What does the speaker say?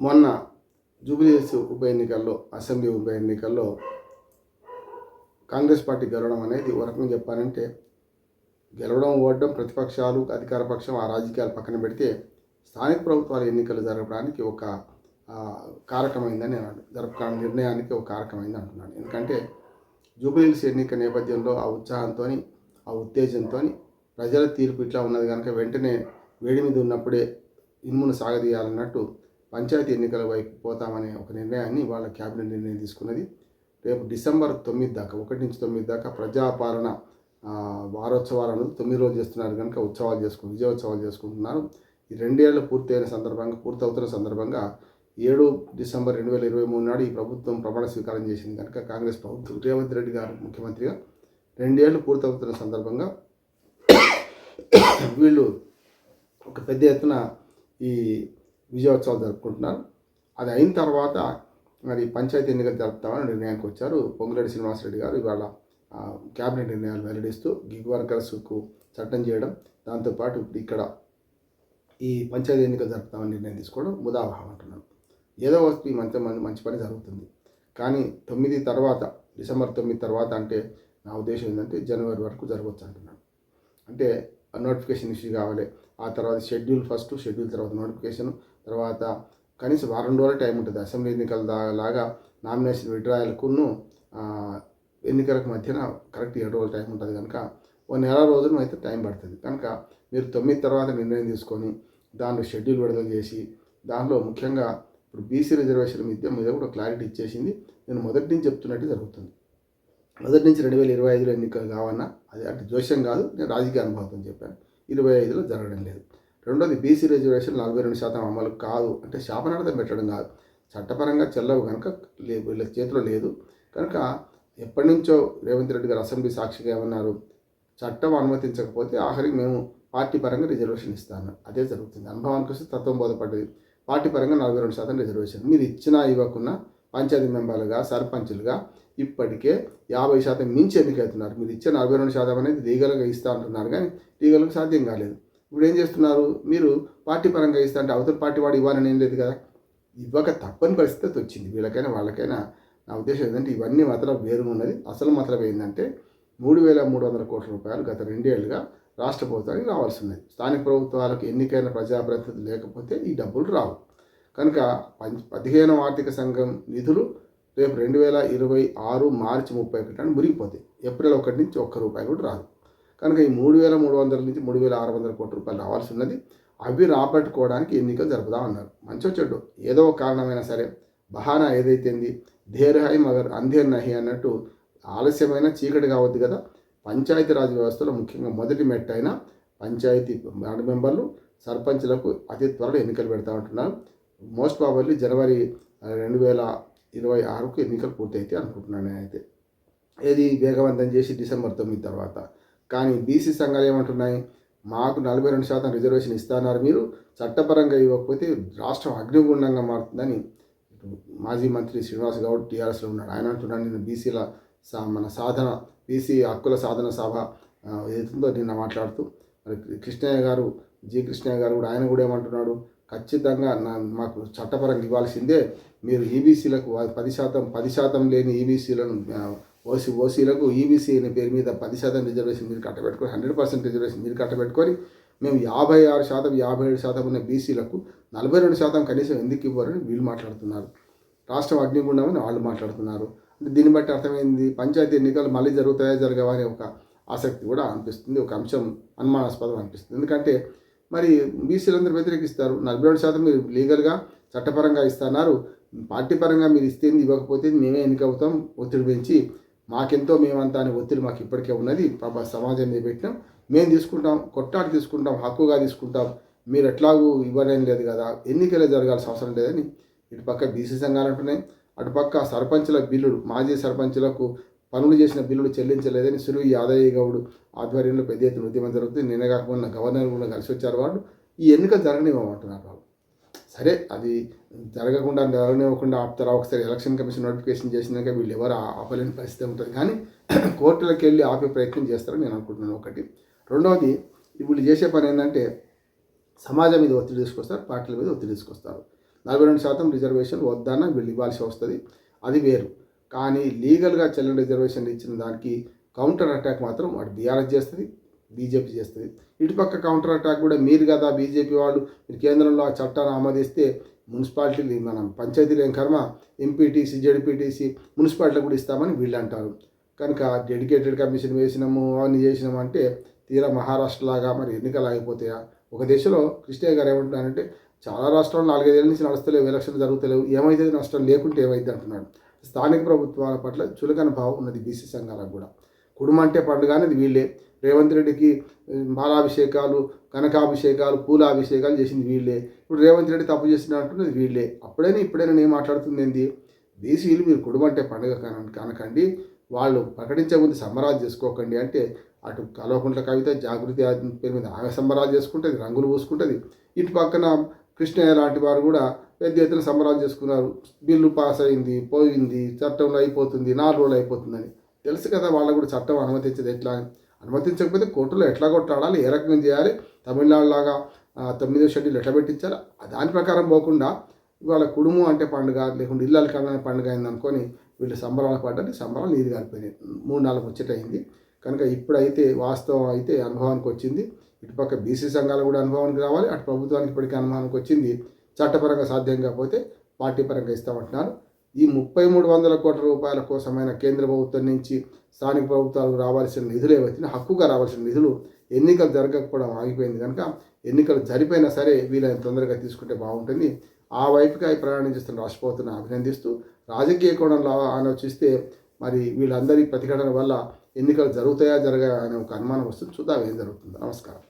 మొన్న జూబ్లీహిల్స్ ఉప ఎన్నికల్లో అసెంబ్లీ ఉప ఎన్నికల్లో కాంగ్రెస్ పార్టీ గెలవడం అనేది వరకు రకంగా చెప్పాలంటే గెలవడం ఓడడం ప్రతిపక్షాలు అధికార పక్షం ఆ రాజకీయాలు పక్కన పెడితే స్థానిక ప్రభుత్వాల ఎన్నికలు జరపడానికి ఒక కారకమైందని నేను జరప నిర్ణయానికి ఒక కారకమైంది అంటున్నాను. ఎందుకంటే జూబ్లీహిల్స్ ఎన్నిక నేపథ్యంలో ఆ ఉత్సాహంతో ఆ ఉత్తేజంతో ప్రజల తీర్పు ఇట్లా ఉన్నది కనుక వెంటనే వేడి మీద ఉన్నప్పుడే ఇన్మును సాగదీయాలన్నట్టు పంచాయతీ ఎన్నికల వైపు పోతామనే ఒక నిర్ణయాన్ని వాళ్ళ క్యాబినెట్ నిర్ణయం తీసుకున్నది. రేపు డిసెంబర్ తొమ్మిది దాకా ఒకటి నుంచి తొమ్మిది దాకా ప్రజాపాలన వారోత్సవాలను వారోత్సవాలు అనేది తొమ్మిది రోజులు చేస్తున్నారు కనుక ఉత్సవాలు చేసుకుంటు విజయోత్సవాలు చేసుకుంటున్నారు. ఈ రెండేళ్ళు పూర్తయిన సందర్భంగా పూర్తవుతున్న సందర్భంగా ఏడు డిసెంబర్ రెండు వేల ఇరవై మూడు నాడు ఈ ప్రభుత్వం ప్రమాణ స్వీకారం చేసింది కనుక కాంగ్రెస్ ప్రభుత్వం. రేవంత్ రెడ్డి గారు ముఖ్యమంత్రిగా రెండేళ్ళు పూర్తవుతున్న సందర్భంగా వీళ్ళు ఒక పెద్ద ఎత్తున ఈ విజయోత్సవాలు జరుపుకుంటున్నారు. అది అయిన తర్వాత మరి పంచాయతీ ఎన్నికలు జరుపుతామని నిర్ణయానికి వచ్చారు. పొంగులేటి శ్రీనివాసరెడ్డి గారు ఇవాళ క్యాబినెట్ నిర్ణయాలు వెల్లడిస్తూ గిగ్ వర్కర్స్కు చట్టం చేయడం దాంతోపాటు ఇప్పుడు ఇక్కడ ఈ పంచాయతీ ఎన్నికలు జరుపుతామని నిర్ణయం తీసుకోవడం ముదావహం అంటున్నాను ఏదో వస్తు ఈ మంచి మంచి- మంచి పని జరుగుతుంది. కానీ తొమ్మిది తర్వాత డిసెంబర్ తొమ్మిది తర్వాత అంటే నా ఉద్దేశం ఏంటంటే జనవరి వరకు జరగవచ్చు అంటున్నాను అంటే నోటిఫికేషన్ ఇష్యూ కావాలి ఆ తర్వాత షెడ్యూల్ ఫస్ట్ షెడ్యూల్ తర్వాత నోటిఫికేషన్ తర్వాత కనీసం వారం రోజుల టైం ఉంటుంది. అసెంబ్లీ ఎన్నికల దా- లాగా నామినేషన్ విడ్రాయల్కును ఎన్నికలకు మధ్యన కరెక్ట్ ఏడు రోజుల టైం ఉంటుంది కనుక ఓ నెల రోజులు అయితే టైం పడుతుంది. కనుక మీరు తొమ్మిది తర్వాత నిర్ణయం తీసుకొని దానిలో షెడ్యూల్ విడుదల చేసి దానిలో ముఖ్యంగా ఇప్పుడు బీసీ రిజర్వేషన్ మీద మీద కూడా క్లారిటీ ఇచ్చేసింది. నేను మొదటి నుంచి చెప్తున్నట్టు జరుగుతుంది. మొదటి నుంచి రెండు వేల ఇరవై ఐదులో ఎన్నికలు కావన్నా అది అంటే జోష్యం కాదు నేను రాజకీయ అనుభవం చెప్పాను. ఇరవై ఐదులో జరగడం లేదు. రెండోది బీసీ రిజర్వేషన్ నలభై రెండు శాతం అమలు కాదు. అంటే శాపనార్థం పెట్టడం కాదు. చట్టపరంగా చెల్లవు కనుక లేదు వీళ్ళ చేతిలో లేదు. కనుక ఎప్పటి నుంచో రేవంత్ రెడ్డి గారు అసెంబ్లీ సాక్షిగా ఏమన్నారు? చట్టం అనుమతించకపోతే ఆఖరికి మేము పార్టీ పరంగా రిజర్వేషన్ ఇస్తాను. అదే జరుగుతుంది. అనుభవానికి వస్తే తత్వం బోధపడ్డది. పార్టీ పరంగా నలభై రెండు శాతం రిజర్వేషన్. మీరు ఇచ్చినా ఇవ్వకున్నా పంచాయతీ మెంబర్లుగా సర్పంచులుగా ఇప్పటికే యాభై శాతం మించి ఎన్నికవుతున్నారు మీరు ఇచ్చే నలభై రెండు శాతం అనేది లీగల్గా ఇస్తా అంటున్నారు కానీ లీగల్గా సాధ్యం కాలేదు. ఇప్పుడు ఏం చేస్తున్నారు? మీరు పార్టీ పరంగా ఇస్తా అంటే అవతల పార్టీ వాడు ఇవ్వాలని ఏం లేదు కదా. ఇవ్వక తప్పని పరిస్థితి వచ్చింది. వీళ్ళకైనా వాళ్ళకైనా నా ఉద్దేశం ఏంటంటే ఇవన్నీ మాత్రం వేరు ఉన్నది అసలు మాత్రం ఏంటంటే మూడు వేల మూడు వందల కోట్ల రూపాయలు గత రెండేళ్ళుగా రాష్ట్ర ప్రభుత్వానికి రావాల్సి ఉన్నది స్థానిక ప్రభుత్వాలకు ఎన్నికైన ప్రజాప్రతినిధులు లేకపోతే ఈ డబ్బులు రావు. కనుక పంచ పదిహేను ఆర్థిక సంఘం నిధులు రేపు రెండు వేల ఇరవై ఆరు మార్చి ముప్పై ఒకటి అని మురిగిపోతాయి ఏప్రిల్ ఒకటి నుంచి ఒక్క రూపాయి కూడా రాదు. కనుక ఈ మూడు వేల మూడు వందల నుంచి మూడు వేల ఆరు వందల కోట్ల రూపాయలు రావాల్సి ఉన్నది అవి రాబట్టుకోవడానికి ఎన్నికలు జరుపుదాం అన్నారు. మంచో చెడ్డు ఏదో ఒక కారణమైనా సరే బహానా ఏదైతేంది? ధేర్ హై మగర్ అంధేర్ నహి అన్నట్టు ఆలస్యమైన చీకటి కావద్దు కదా. పంచాయతీరాజ్ వ్యవస్థలో ముఖ్యంగా మొదటి మెట్టు అయిన పంచాయతీ వార్డు మెంబర్లు సర్పంచ్లకు అతి త్వరలో ఎన్నికలు పెడతా ఉంటున్నారు మోస్ట్ ప్రాబర్లీ జనవరి రెండు వేల ఇరవై ఆరుకు ఎన్నికలు పూర్తయితే అనుకుంటున్నాను నేనైతే. ఏది వేగవంతం చేసి డిసెంబర్ తొమ్మిది తర్వాత. కానీ బీసీ సంఘాలు ఏమంటున్నాయి? మాకు నలభై రెండు శాతం రిజర్వేషన్ ఇస్తున్నారు మీరు. చట్టపరంగా ఇవ్వకపోతే రాష్ట్రం అగ్నిగుండంగా మారుతుందని మాజీ మంత్రి శ్రీనివాస్ గౌడ్ టీఆర్ఎస్లో ఉన్నాడు. ఆయన అంటున్నాడు నేను బీసీల సా మన సాధన బీసీ హక్కుల సాధన సభ ఆ, ఏదైతుందో నిన్న మాట్లాడుతూ. మరి కృష్ణయ్య గారు జి కృష్ణయ్య గారు కూడా ఆయన కూడా ఏమంటున్నాడు? ఖచ్చితంగా నా మాకు చట్టపరంగా ఇవ్వాల్సిందే. మీరు ఈబీసీలకు పది శాతం పది శాతం లేని ఈబీసీలను ఓసీ ఓసీలకు ఈబీసీ అనే పేరు మీద పది శాతం రిజర్వేషన్ మీరు కట్టబెట్టుకొని హండ్రెడ్ పర్సెంట్ రిజర్వేషన్ మీరు కట్టబెట్టుకొని మేము యాభై ఆరు శాతం యాభై ఏడు శాతం ఉన్న బీసీలకు నలభై రెండు శాతం కనీసం ఎందుకు ఇవ్వరని వీళ్ళు మాట్లాడుతున్నారు. రాష్ట్రం అగ్నిగుండమని వాళ్ళు మాట్లాడుతున్నారు. అంటే దీన్ని బట్టి అర్థమైంది పంచాయతీ ఎన్నికలు మళ్ళీ జరుగుతాయా జరగవా అనే ఒక ఆసక్తి కూడా అనిపిస్తుంది ఒక అంశం అనుమానాస్పదం అనిపిస్తుంది. ఎందుకంటే మరి బీసీలందరూ వ్యతిరేకిస్తారు. నలభై రెండు శాతం మీరు లీగల్గా చట్టపరంగా ఇస్తున్నారు. పార్టీ పరంగా మీరు ఇస్తే ఇవ్వకపోతే మేమే ఎన్నికవుతాం ఒత్తిడి పెంచి మాకెంతో మేమంతా అనే ఒత్తిడి మాకు ఇప్పటికే ఉన్నది. పాప సమాజం మీద పెట్టినాం. మేము తీసుకుంటాం కొట్టాడు తీసుకుంటాం హక్కుగా తీసుకుంటాం. మీరు ఎట్లాగూ ఇవ్వడం లేదు కదా. ఎన్నికలే జరగాల్సిన అవసరం లేదని ఇటుపక్క బీసీ సంఘాలు అంటున్నాయి. అటుపక్క సర్పంచుల బిల్లులు మాజీ సర్పంచులకు పనులు చేసిన బిల్లులు చెల్లించలేదని సురువి యాదయ్య గౌడు ఆధ్వర్యంలో పెద్ద ఎత్తున ఉద్యమం జరుగుతుంది. నిన్న కాకుండా గవర్నర్ కూడా కలిసి వచ్చారు. వాళ్ళు ఈ ఎన్నికలు జరగనివ్వమంటున్నారు వాళ్ళు. సరే అది జరగకుండా జరగనివ్వకుండా ఆపుతారా? ఒకసారి ఎలక్షన్ కమిషన్ నోటిఫికేషన్ చేసినాక వీళ్ళు ఎవరు ఆపలేని పరిస్థితి ఉంటుంది. కానీ కోర్టులకు వెళ్ళి ఆపే ప్రయత్నం చేస్తారని నేను అనుకుంటున్నాను. ఒకటి. రెండవది వీళ్ళు చేసే పని ఏంటంటే సమాజం మీద ఒత్తిడి తీసుకొస్తారు పార్టీల మీద ఒత్తిడి తీసుకొస్తారు. నలభై రెండు శాతం రిజర్వేషన్ వద్దన్న వీళ్ళు ఇవ్వాల్సి వస్తుంది. అది వేరు. కానీ లీగల్గా చెల్లని రిజర్వేషన్ ఇచ్చిన దానికి కౌంటర్ అటాక్ మాత్రం వాడు బీఆర్ఎస్ చేస్తుంది బీజేపీ చేస్తుంది. ఇటుపక్క కౌంటర్ అటాక్ కూడా మీరు కదా బీజేపీ వాళ్ళు మీరు కేంద్రంలో ఆ చట్టాన్ని ఆమోదిస్తే మున్సిపాలిటీలు మనం పంచాయతీలు ఏం కర్మ ఎంపీటీసీ జడ్పీటీసీ మున్సిపాలిటీలు కూడా ఇస్తామని వీళ్ళు అంటారు కనుక డెడికేటెడ్ కమిషన్ వేసినాము అవన్నీ చేసినాము అంటే తీరా మహారాష్ట్ర లాగా మరి ఎన్నికలు ఆగిపోతాయా? ఒక దేశంలో కృష్ణయ్య గారు ఏమంటున్నారంటే చాలా రాష్ట్రాలు నాలుగైదేళ్ళ నుంచి నడుస్తలేవు ఎలక్షన్లు జరుగుతలేవు ఏమైతే నష్టం లేకుంటే ఏమైంది అంటున్నాడు. స్థానిక ప్రభుత్వాల పట్ల చులకన భావం ఉన్నది బీసీ సంఘాలకు కూడా. కుడుమంటే పండుగ అనేది వీళ్ళే. రేవంత్ రెడ్డికి మాలాభిషేకాలు కనకాభిషేకాలు పూలాభిషేకాలు చేసింది వీళ్ళే. ఇప్పుడు రేవంత్ రెడ్డి తప్పు చేసిన అంటున్నది వీళ్ళే. అప్పుడైనా ఇప్పుడైనా నేను మాట్లాడుతుంది ఏంది? బీసీలు మీరు కుడుమంటే పండుగ కన కనకండి వాళ్ళు ప్రకటించే ముందు సంబరాలు చేసుకోకండి అంటే అటు కల్వకుంట్ల కవిత జాగృతి పేరు మీద ఆమె సంబరాలు చేసుకుంటుంది రంగులు పూసుకుంటుంది. ఇటు పక్కన కృష్ణయ్య లాంటి వారు కూడా పెద్ద ఎత్తున సంబరాలు చేసుకున్నారు. బిల్లు పాస్ అయింది పోయింది చట్టంలో అయిపోతుంది నాలుగు రోజులు అయిపోతుందని. తెలుసు కదా వాళ్ళకు కూడా చట్టం అనుమతించదు ఎట్లా? అని అనుమతించకపోతే కోర్టులో ఎట్లా కొట్టాడాలి ఏ రకంగా చేయాలి? తమిళనాడులాగా తొమ్మిదో షెడ్యూల్ ఎట్లా పెట్టించాలి దాని ప్రకారం పోకుండా ఇవాళ కుడుము అంటే పండుగ లేకుంటే ఇల్లు అలకాలనే పండుగ అయింది అనుకొని వీళ్ళు సంబరాలు పడ్డారు సంబరాలు నీరు కాలిపోయినాయి మూడు నాలుగు ముచ్చట కనుక ఇప్పుడైతే వాస్తవం అయితే అనుభవానికి వచ్చింది. ఇటుపక్క బీసీ సంఘాలు కూడా అనుభవానికి రావాలి. అటు ప్రభుత్వానికి ఇప్పటికీ అనుభవానికి వచ్చింది. చట్టపరంగా సాధ్యం కాకపోతే పార్టీ పరంగా ఇస్తామంటున్నారు. ఈ ముప్పై మూడు వందల కోట్ల రూపాయల కోసమైన కేంద్ర ప్రభుత్వం నుంచి స్థానిక ప్రభుత్వాలకు రావాల్సిన నిధులు ఏవైతే హక్కుగా రావాల్సిన నిధులు ఎన్నికలు జరగకపోవడం ఆగిపోయింది కనుక ఎన్నికలు జరిపోయినా సరే వీళ్ళని తొందరగా తీసుకుంటే బాగుంటుంది. ఆ వైపుగా ప్రయాణం చేస్తున్న రాష్ట్రపతిని అభినందిస్తూ రాజకీయ కోణంలో ఆలోచిస్తే మరి వీళ్ళందరి ప్రతిఘటన వల్ల ఎన్నికలు జరుగుతాయా జరగా అనే ఒక అనుమానం వస్తుంది. చూద్దాం ఏం జరుగుతుంది. నమస్కారం.